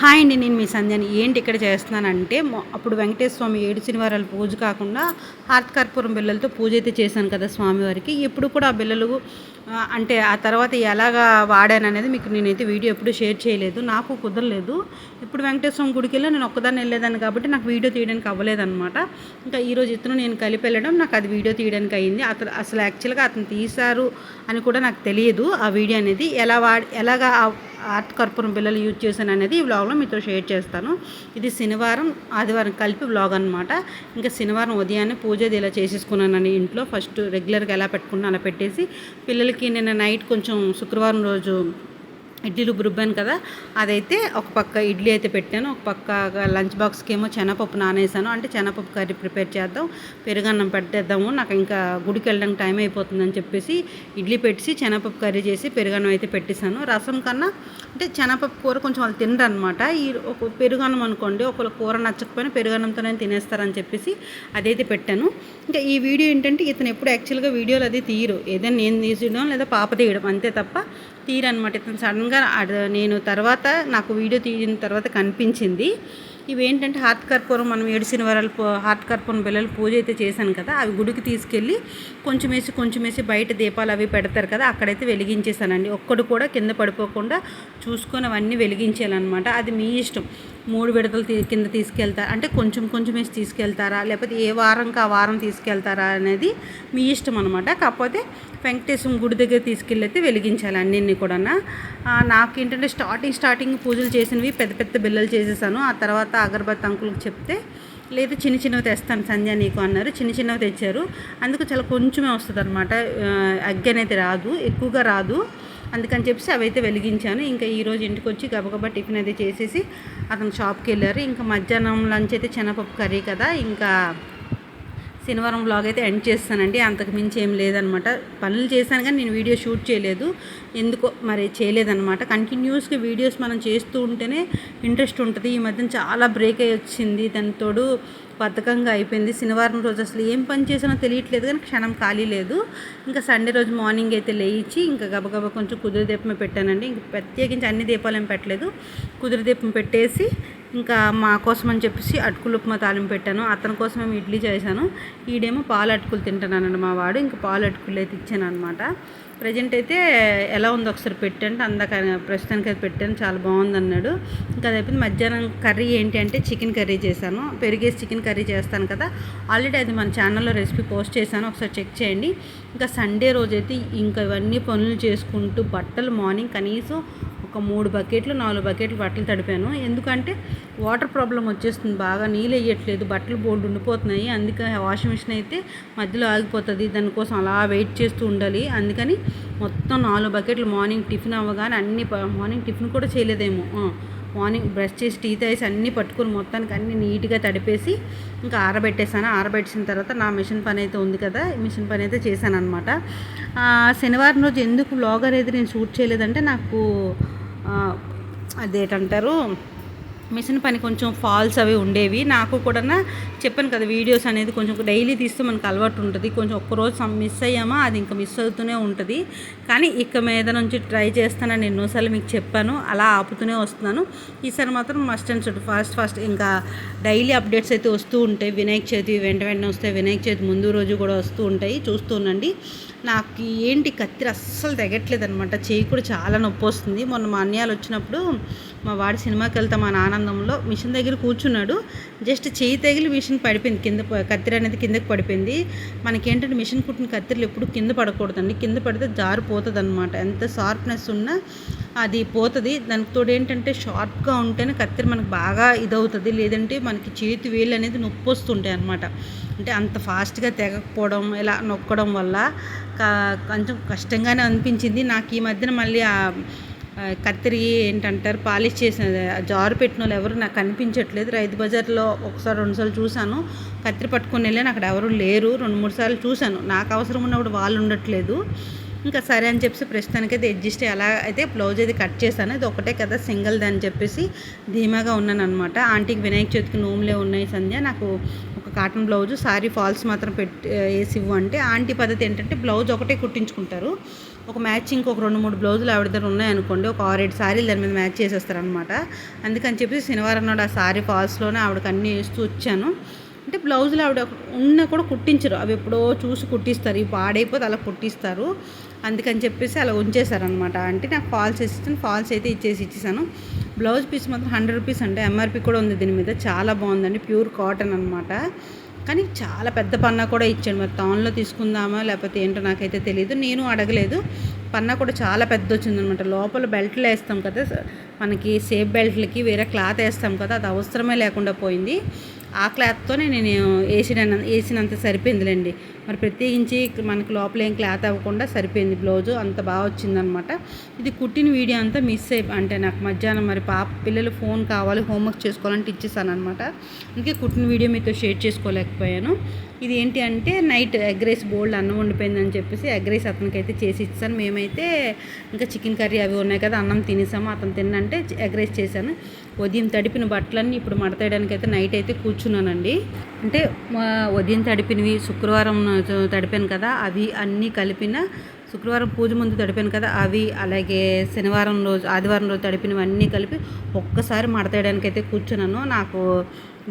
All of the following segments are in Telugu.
హాయ్ అండి నేను మీ సంధ్యాని. ఏంటి ఇక్కడ చేస్తున్నానంటే అప్పుడు వెంకటేశ్వర స్వామి ఏడు శనివారాలు పూజ కాకుండా హార్తకర్పూరం బిళ్ళలతో పూజ అయితే చేశాను కదా స్వామివారికి. ఎప్పుడు కూడా ఆ బిళ్ళలు అంటే ఆ తర్వాత ఎలాగా వాడాను అనేది మీకు నేనైతే వీడియో ఎప్పుడు షేర్ చేయలేదు. నాకు కుదరలేదు. ఇప్పుడు వెంకటేశ్వర స్వామి గుడికి వెళ్ళి నేను ఒక్కదాన్ని వెళ్ళేదాన్ని కాబట్టి నాకు వీడియో తీయడానికి అవ్వలేదన్నమాట. ఇంకా ఈరోజు ఇతను నేను కలిపి వెళ్ళడం నాకు అది వీడియో తీయడానికి అయ్యింది అతను అసలు యాక్చువల్గా అతను తీశారు అని కూడా నాకు తెలియదు. ఆ వీడియో అనేది ఎలా వాడి ఎలాగా ఆర్ట్ కర్పూరం బిళ్ళలు యూజ్ చేశాను అనేది ఈ వ్లాగ్లో మీతో షేర్ చేస్తాను. ఇది శనివారం ఆదివారం కలిపి వ్లాగ్ అనమాట ఇంకా శనివారం ఉదయాన్నే పూజ అది ఇలా చేసేసుకున్నానని ఇంట్లో ఫస్ట్ రెగ్యులర్గా ఎలా పెట్టుకున్నా అలా పెట్టేసి పిల్లలకి నిన్న నైట్ కొంచెం శుక్రవారం రోజు ఇడ్లీలు రుబ్బాను కదా అదైతే ఒక పక్క ఇడ్లీ అయితే పెట్టాను ఒక పక్క లంచ్ బాక్స్కి ఏమో శనగపప్పు నానేసాను. అంటే శనగపప్పు కర్రీ ప్రిపేర్ చేద్దాం పెరుగన్నం పెట్టేద్దాము నాకు ఇంకా గుడికి వెళ్ళడానికి టైం అయిపోతుందని చెప్పేసి ఇడ్లీ పెట్టేసి శనగపప్పు కర్రీ చేసి పెరుగన్నం అయితే పెట్టేశాను. రసం కన్నా అంటే శనగపప్పు కూర కొంచెం వాళ్ళు తినరనమాట. ఈ ఒక పెరుగన్నం అనుకోండి ఒకళ్ళు కూర నచ్చకపోయినా పెరుగన్నంతోనే తినేస్తారని చెప్పేసి అదైతే పెట్టాను. ఇంకా ఈ వీడియో ఏంటంటే ఇతను ఎప్పుడు యాక్చువల్గా వీడియోలు అది తీయరు. ఏదైనా నేను తీసేయడం లేదా పాప తీయడం అంతే తప్ప తీరనమాట ఇతను సడన్గా నేను తర్వాత నాకు వీడియో తీసిన తర్వాత కనిపించింది. ఇవేంటంటే హార్ట్ కర్పూరం మనం ఏడిసిన వరాలు పూ- హార్ట్ కర్పూరం బిళ్ళలు పూజ అయితే చేశాను కదా అవి గుడికి తీసుకెళ్ళి కొంచెం వేసి కొంచెం వేసి బయట దీపాలు అవి పెడతారు కదా అక్కడైతే వెలిగించేసానండి ఒక్కడు కూడా కింద పడిపోకుండా చూసుకొని అవన్నీ వెలిగించాలన్నమాట అది మీ ఇష్టం. మూడు విడతలు తీ- కింద తీసుకెళ్తారా అంటే కొంచెం కొంచెం వేసి తీసుకెళ్తారా? లేకపోతే ఏ వారంకి ఆ వారం తీసుకెళ్తారా అనేది మీ ఇష్టం అనమాట కాకపోతే వెంకటేశ్వరం గుడి దగ్గర తీసుకెళ్ళి వెలిగించాలి అన్నింటినీ కూడా నాకు ఏంటంటే స్టార్టింగ్ స్టార్టింగ్ పూజలు చేసినవి పెద్ద పెద్ద బిల్లలు చేసేసాను. ఆ తర్వాత అగరబత్తి అంకులకు చెప్తే లేదు చిన్న చిన్నవి తెస్తాను సంధ్య నీకు అన్నారు. చిన్న చిన్నవి తెచ్చారు. అందుకు చాలా కొంచెమే వస్తుంది అనమాట అగ్గి అనేది రాదు ఎక్కువగా రాదు. అందుకని చెప్పేసి అవైతే వెలిగించాను. ఇంకా ఈరోజు ఇంటికి వచ్చి గబగబా టిఫిన్ అయితే చేసేసి అతను షాప్కి వెళ్ళారు. ఇంకా మధ్యాహ్నం లంచ్ అయితే శనగపప్పు కర్రీ కదా. ఇంకా శనివారం బ్లాగ్ అయితే ఎండ్ చేస్తానండి. అంతకు మించి ఏం లేదనమాట. పనులు చేశాను కానీ నేను వీడియో షూట్ చేయలేదు. ఎందుకో మరి చేయలేదనమాట. కంటిన్యూస్గా వీడియోస్ మనం చేస్తూ ఉంటేనే ఇంట్రెస్ట్ ఉంటుంది. ఈ మధ్యన చాలా బ్రేక్ అయ్యి వచ్చింది. దాని తోడు బద్ధకంగా అయిపోయింది. శనివారం రోజు అసలు ఏం పని చేసినా తెలియట్లేదు కానీ క్షణం ఖాళీ లేదు. ఇంకా సండే రోజు మార్నింగ్ అయితే లేచి ఇంకా గబగబా కొంచెం కుదిరి దీపమే పెట్టానండి. ఇంక ప్రత్యేకించి అన్ని దీపాలు ఏం పెట్టలేదు. కుదిరి దీపం పెట్టేసి ఇంకా మా కోసం అని చెప్పేసి అటుకులు ఉప్మా తాలింపు పెట్టాను. అతని కోసం మేము ఇడ్లీ చేశాను. ఈడేమో పాలు అటుకులు తింటానండి మా వాడు. ఇంకా పాలు అటుకులు అయితే ఇచ్చాను అనమాట ప్రజెంట్ అయితే ఎలా ఉందో ఒకసారి పెట్టండి. అందాక ప్రస్తుతానికి అది పెట్టాను. చాలా బాగుంది అన్నాడు. ఇంకా అది అయిపోయింది. మధ్యాహ్నం కర్రీ ఏంటి అంటే చికెన్ కర్రీ చేశాను. పెరిగేసి చికెన్ కర్రీ చేస్తాను కదా. ఆల్రెడీ అది మన ఛానల్లో రెసిపీ పోస్ట్ చేశాను. ఒకసారి చెక్ చేయండి. ఇంకా సండే రోజైతే ఇంకా ఇవన్నీ పనులు చేసుకుంటూ బట్టలు మార్నింగ్ కనీసం ఒక మూడు బకెట్లు నాలుగు బకెట్లు బట్టలు తడిపాను. ఎందుకంటే వాటర్ ప్రాబ్లం వచ్చేస్తుంది బాగా నీళ్ళు వేయట్లేదు బట్టలు బోల్డ్ ఉండిపోతున్నాయి. అందుకే వాషింగ్ మిషన్ అయితే మధ్యలో ఆగిపోతుంది. దానికోసం అలా వెయిట్ చేస్తూ ఉండాలి. అందుకని మొత్తం నాలుగు బకెట్లు మార్నింగ్ టిఫిన్ అవ్వగానే అన్ని ప- మార్నింగ్ టిఫిన్ కూడా చేయలేదేమో. మార్నింగ్ బ్రష్ చేసి టీ తాగేసి అన్నీ పట్టుకొని మొత్తానికి అన్నీ నీట్గా తడిపేసి ఇంకా ఆరబెట్టేసాను ఆరబెట్టిన తర్వాత నా మిషన్ పని అయితే ఉంది కదా మిషన్ పని అయితే చేశాను అనమాట శనివారం రోజు ఎందుకు వ్లాగర్ అయితే నేను షూట్ చేయలేదంటే నాకు అదేంటంటారు? మిషన్ పని కొంచెం ఫాల్స్ అవి ఉండేవి. నాకు కూడా చెప్పాను కదా వీడియోస్ అనేది కొంచెం డైలీ తీస్తే మనకు అలవాటు ఉంటుంది. కొంచెం ఒక్కరోజు మిస్ అయ్యామా అది ఇంకా మిస్ అవుతూనే ఉంటుంది. కానీ ఇక మీద నుంచి ట్రై చేస్తానని ఎన్నోసార్లు మీకు చెప్పాను. అలా ఆపుతూనే వస్తున్నాను. ఈసారి మాత్రం must and should fast fast ఇంకా డైలీ అప్డేట్స్ అయితే వస్తూ ఉంటాయి. వినాయక చవితి వెంట వెంటనే వస్తాయి వినాయక చవితి ముందు రోజు కూడా వస్తూ ఉంటాయి. చూస్తూ ఉండండి. నాకు ఏంటి కత్తిరి అస్సలు తెగట్లేదు అనమాట చేయి కూడా చాలా నొప్పి వస్తుంది. మొన్న మా అన్నయ్యలు వచ్చినప్పుడు మా వాడి సినిమాకి వెళ్తాం మన ఆనందంలో మిషన్ దగ్గర కూర్చున్నాడు. జస్ట్ చేయి తగిలి మిషన్ పడిపోయింది కింద కత్తిరి అనేది కిందకి పడిపోయింది. మనకేంటంటే మిషన్ కుట్టిన కత్తిరలు ఎప్పుడు కింద పడకూడదండి. కింద పడితే జారిపోతుంది అనమాట ఎంత షార్ప్నెస్ ఉన్నా అది పోతుంది. దానికి తోడు ఏంటంటే షార్ప్గా ఉంటేనే కత్తిరి మనకు బాగా ఇదవుతుంది. లేదంటే మనకి చేతి వేలు అనేది నొప్పి వస్తుంటాయి అనమాట అంటే అంత ఫాస్ట్గా తెగకపోవడం ఇలా నొక్కడం వల్ల కొంచెం కష్టంగానే అనిపించింది. నాకు ఈ మధ్యన మళ్ళీ కత్తిరి ఏంటంటారు? పాలిష్ చేసిన జారు పెట్టిన వాళ్ళు ఎవరు నాకు కనిపించట్లేదు. రైతు బజార్లో ఒకసారి రెండుసార్లు చూశాను. కత్తిరి పట్టుకుని వెళ్ళాను. అక్కడ ఎవరు లేరు. రెండు మూడు సార్లు చూశాను. నాకు అవసరం ఉన్నప్పుడు వాళ్ళు ఉండట్లేదు. ఇంకా సరే అని చెప్పేసి ప్రస్తుతానికైతే అడ్జస్ట్ అలా అయితే బ్లౌజ్ అయితే కట్ చేశాను. ఇది ఒకటే కదా సింగిల్ అని చెప్పేసి ధీమాగా ఉన్నాను అనమాట ఆంటీకి వినాయక చవితికి నోములే ఉన్నాయి సంధ్య. నాకు ఒక కాటన్ బ్లౌజ్ సారీ ఫాల్స్ మాత్రం పెట్టి వేసి ఇవ్వు అంటే ఆంటీ పద్ధతి ఏంటంటే బ్లౌజ్ ఒకటే కుట్టించుకుంటారు. ఒక మ్యాచింగ్ ఒక రెండు మూడు బ్లౌజులు ఆవిడ దగ్గర ఉన్నాయనుకోండి ఒక ఆరేడు సారీలు దాని మీద మ్యాచ్ చేసేస్తారనమాట. అందుకని చెప్పి శనివారం నాడు ఆ సారీ ఫాల్స్లోనే ఆవిడకి అన్నీ వేస్తూ వచ్చాను. అంటే బ్లౌజులు ఆవిడ ఉన్న కూడా కుట్టించరు. అవి ఎప్పుడో చూసి కుట్టిస్తారు. ఇవి పాడైపోతే అలా కుట్టిస్తారు. అందుకని చెప్పేసి అలా ఉంచేశారనమాట. అంటే నాకు ఫాల్స్ ఇస్తాను ఫాల్స్ అయితే ఇచ్చేసి ఇచ్చేసాను. బ్లౌజ్ పీస్ మాత్రం హండ్రెడ్ రూపీస్ అంటే ఎంఆర్పి కూడా ఉంది దీని మీద. చాలా బాగుందండి. ప్యూర్ కాటన్ అనమాట. కానీ చాలా పెద్ద పన్నా కూడా ఇచ్చాడు. మరి టౌన్లో తీసుకుందామా? లేకపోతే ఏంటో నాకైతే తెలియదు నేను అడగలేదు. పన్నా కూడా చాలా పెద్ద వచ్చిందనమాట లోపల బెల్ట్లు వేస్తాం కదా మనకి సేఫ్ బెల్ట్లకి వేరే క్లాత్ వేస్తాం కదా అది అవసరమే లేకుండా పోయింది. ఆ క్లాత్తోనే నేను వేసిన వేసినంత సరిపోయిందిలేండి. మరి ప్రత్యేకించి మనకి లోపల ఏం క్లాత్ అవ్వకుండా సరిపోయింది బ్లౌజు అంత బాగా వచ్చిందనమాట. ఇది కుట్టిన వీడియో అంతా మిస్ అయి అంటే నాకు మధ్యాహ్నం మరి పాప పిల్లలు ఫోన్ కావాలి హోంవర్క్ చేసుకోవాలంటే ఇచ్చేసాను అనమాట అందుకే కుట్టిన వీడియో మీతో షేర్ చేసుకోలేకపోయాను. ఇది ఏంటి అంటే నైట్ ఎగ్ రైస్ బోల్డ్ అన్నం వండిపోయిందని చెప్పేసి ఎగ్ రైస్ అతనికి అయితే చేసి ఇచ్చాను. మేమైతే ఇంకా చికెన్ కర్రీ అవి ఉన్నాయి కదా అన్నం తినేసాము. అతను తిన్నంటే ఎగ్ రైస్ చేశాను. ఉదయం తడిపిన బట్టలన్నీ ఇప్పుడు మడతేయడానికి అయితే నైట్ అయితే కూర్చున్నానండి. అంటే ఉదయం తడిపినవి శుక్రవారం తడిపాను కదా అవి అన్నీ కలిపిన శుక్రవారం పూజ ముందు తడిపాను కదా అవి అలాగే శనివారం రోజు ఆదివారం రోజు తడిపినవన్నీ కలిపి ఒక్కసారి మడతేయడానికి అయితే కూర్చున్నాను. నాకు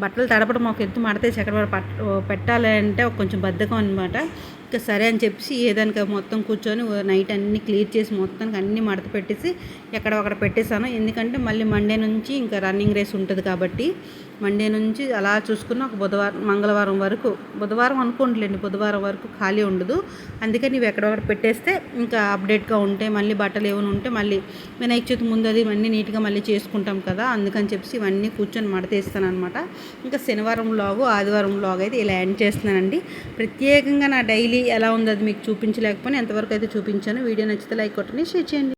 బట్టలు తడపడం ఒక ఎత్తు మడతే చక్కెర పట్ పెట్టాలి అంటే కొంచెం బద్ధకం అనమాట ఇంకా సరే అని చెప్పేసి ఏదానికి మొత్తం కూర్చొని నైట్ అన్ని క్లియర్ చేసి మొత్తానికి అన్ని మడత పెట్టేసి ఎక్కడ ఒకటి పెట్టేశాను. ఎందుకంటే మళ్ళీ మండే నుంచి ఇంకా రన్నింగ్ రేస్ ఉంటుంది కాబట్టి మండే నుంచి అలా చూసుకున్న ఒక బుధవారం మంగళవారం వరకు బుధవారం అనుకోండిలేండి బుధవారం వరకు ఖాళీ ఉండదు. అందుకని ఇవి ఎక్కడొకటి పెట్టేస్తే ఇంకా అప్డేట్గా ఉంటే మళ్ళీ బట్టలు ఏమైనా ఉంటే మళ్ళీ వినాయక చవితి ముందు అది ఇవన్నీ నీట్గా మళ్ళీ చేసుకుంటాం కదా అందుకని చెప్పేసి ఇవన్నీ కూర్చొని మడతేస్తాను అనమాట ఇంకా శనివారం లాగు ఆదివారం లాగ్ అయితే ఇలా ఎండ్ చేస్తున్నానండి. ప్రత్యేకంగా నా డైలీ ఎలా ఉందో అది మీకు చూపించలేకపోయినా ఎంతవరకు అయితే చూపించాను వీడియో నచ్చితే లైక్ కొట్టండి షేర్ చేయండి.